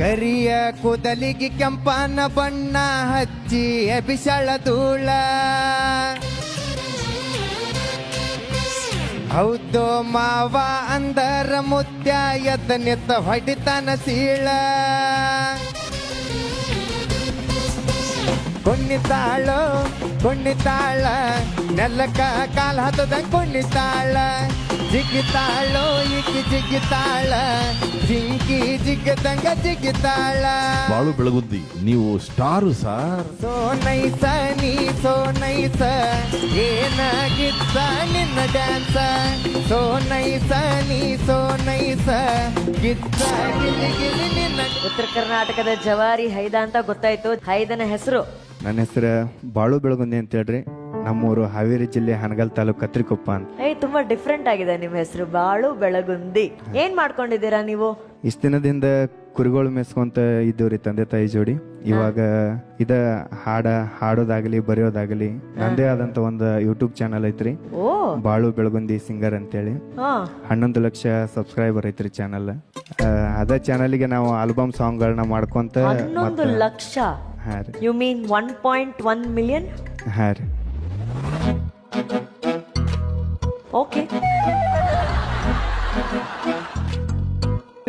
ಕರಿಯ ಕೂದಲಿಗೆ ಕೆಂಪನ ಬಣ್ಣ ಹಚ್ಚಿ ಎಬಿಸಳ ಧೂಳ. ಹೌದು ಮಾವ ಅಂದರ ಮುತ್ಯ ನಿತ್ತ ಹೊಡಿತಾನ ಸೀಳ. ಕುಣ್ಣಿತಾಳು, ಕುಣ್ಣಿತಾಳ, ನೆಲಕ ಕಾಲ ಹತ್ತದ ಕುಣ್ಣಿತಾಳ. ಜಿಗಿತಾಳು ಇಕ್ಕಿ ಜಿಗಿತಾಳ ಜಿಂಕಿ ಜಿಗ್ಗದಂಗ ಜಿಗ್ಗಿತಾಳ ಬಾಳು ಬೆಳಗುದ್ದಿ ನೀವು ಸ್ಟಾರು ಸಾರ್. ಸೋನೈಸ ನೀ ಸೋ ನೈಸ ಏನಾಗಿತ್ತ ನಿನ್ನ ಡ್ಯಾನ್ಸ. ಸೋ ನೈಸ ನೀ ಸೋ ನೈಸ ಗಿತ್ತ ಗಿಲಿ ಗಿಲಿ ನಿನ್ನ ಉತ್ತರ ಕರ್ನಾಟಕದ ಜವಾರಿ ಹೈದ ಅಂತ ಗೊತ್ತಾಯ್ತು. ಹೈದನ ಹೆಸರು? ನನ್ನ ಹೆಸರು ಬಾಳು ಬೆಳಗುಂದಿ ಅಂತ ಹೇಳ್ರಿ. ನಮ್ಮೂರು ಹಾವೇರಿ ಜಿಲ್ಲೆ ಹನಗಲ್ ತಾಲೂಕು ಕತ್ರಿಕೊಪ್ಪ ಅಂತ. ಏಯ್ ತುಂಬಾ ಡಿಫ್ರೆಂಟ್ ಆಗಿದೆ ನಿಮ್ಮ ಹೆಸರು. ಬಾಳು ಬೆಳಗುಂದಿ. ಏನ್ ಮಾಡ್ಕೊಂಡಿದ್ದೀರಾ ನೀವು? ಇಷ್ಟ ದಿನದಿಂದ ಕುರಿಗಳು ಮೇಸ್ಕೊಂತ ಇದ್ದವ್ರಿ ತಂದೆ ತಾಯಿ ಜೋಡಿ. ಇವಾಗ ಇದ ಹಾಡ ಹಾಡೋದಾಗಲಿ ಬರೆಯೋದಾಗಲಿ ನಂದೇ ಆದಂತ ಒಂದು ಯೂಟ್ಯೂಬ್ ಚಾನಲ್ ಐತ್ರಿ. ಬಾಳು ಬೆಳಗುಂದಿ ಸಿಂಗರ್ ಅಂತೇಳಿ. ಹನ್ನೊಂದು ಲಕ್ಷ ಸಬ್ಸ್ಕ್ರೈಬರ್ ಐತ್ರಿ ಚಾನಲ್ ಅದ ಚಾನಲ್ಗೆ ನಾವು ಆಲ್ಬಮ್ ಸಾಂಗ್ ಗಳನ್ನ ಮಾಡ್ಕೊಂತ ಹನ್ನೊಂದು ಲಕ್ಷ. ಹಾ ರೀ. You mean one point one million ಹಾ ರೀ. ಓಕೆ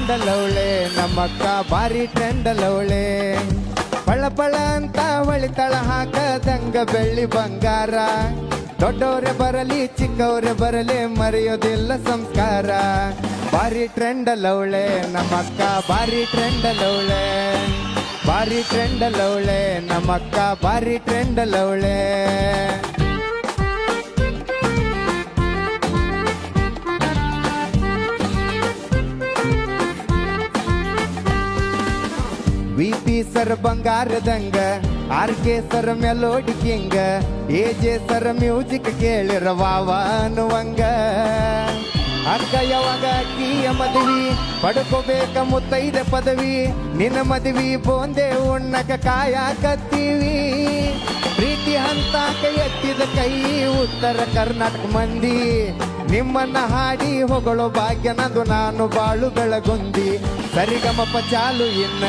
ಬಾರಿ ಟ್ರೆಂಡ್ ಲವಳೆ ನಮ್ಮಕ್ಕ ಬಾರಿ ಟ್ರೆಂಡ್ ಲವಳೆ ಪಳ ಪಳ ಅಂತ ಹೊಳಿತಳ ಹಾಕದಂಗ ಬೆಳ್ಳಿ ಬಂಗಾರ. ದೊಡ್ಡವ್ರೆ ಬರಲಿ, ಚಿಕ್ಕವ್ರೆ ಬರಲಿ, ಮರೆಯೋದಿಲ್ಲ ಸಂಸ್ಕಾರ. ಬಾರಿ ಟ್ರೆಂಡ್ ಲವಳೆ ನಮ್ಮಕ್ಕ ಬಾರಿ ಟ್ರೆಂಡ್ ಲವಳೆ ಬಾರಿ ಟ್ರೆಂಡ್ ಲವಳೆ ನಮ್ಮಕ್ಕ ಬಾರಿ trend V P sir ಬಂಗಾರದಂಗ R K sir melody king A J sir music ಕೇಳಿರ wow ಅಕ್ಕ ಯಾವಾಗ ಅಕ್ಕಿಯ ಮದುವಿ, ಪಡ್ಕೋಬೇಕ ಮುತ್ತೈದ ಪದವಿ, ನಿನ್ನ ಮದುವಿ ಬೋಂದೆ ಉಣ್ಣಕ ಕಾಯಕತ್ತೀವಿ ಪ್ರೀತಿ ಕೈ ಎತ್ತಿದ ಕೈ ಉತ್ತರ ಕರ್ನಾಟಕ ಮಂದಿ. ನಿಮ್ಮನ್ನ ಹಾಡಿ ಹೊಗಳೋ ಭಾಗ್ಯ ನಂದು, ನಾನು ಬಾಳು ಬೆಳಗುಂದಿ. ಸರಿಗಮಪ ಚಾಲು ಇನ್ನ,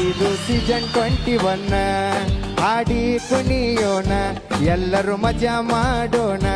ಇದು ಸೀಸನ್ ಟ್ವೆಂಟಿ ಒನ್ ಹಾಡಿ ಕುಣಿಯೋಣ, ಎಲ್ಲರೂ ಮಜಾ ಮಾಡೋಣ.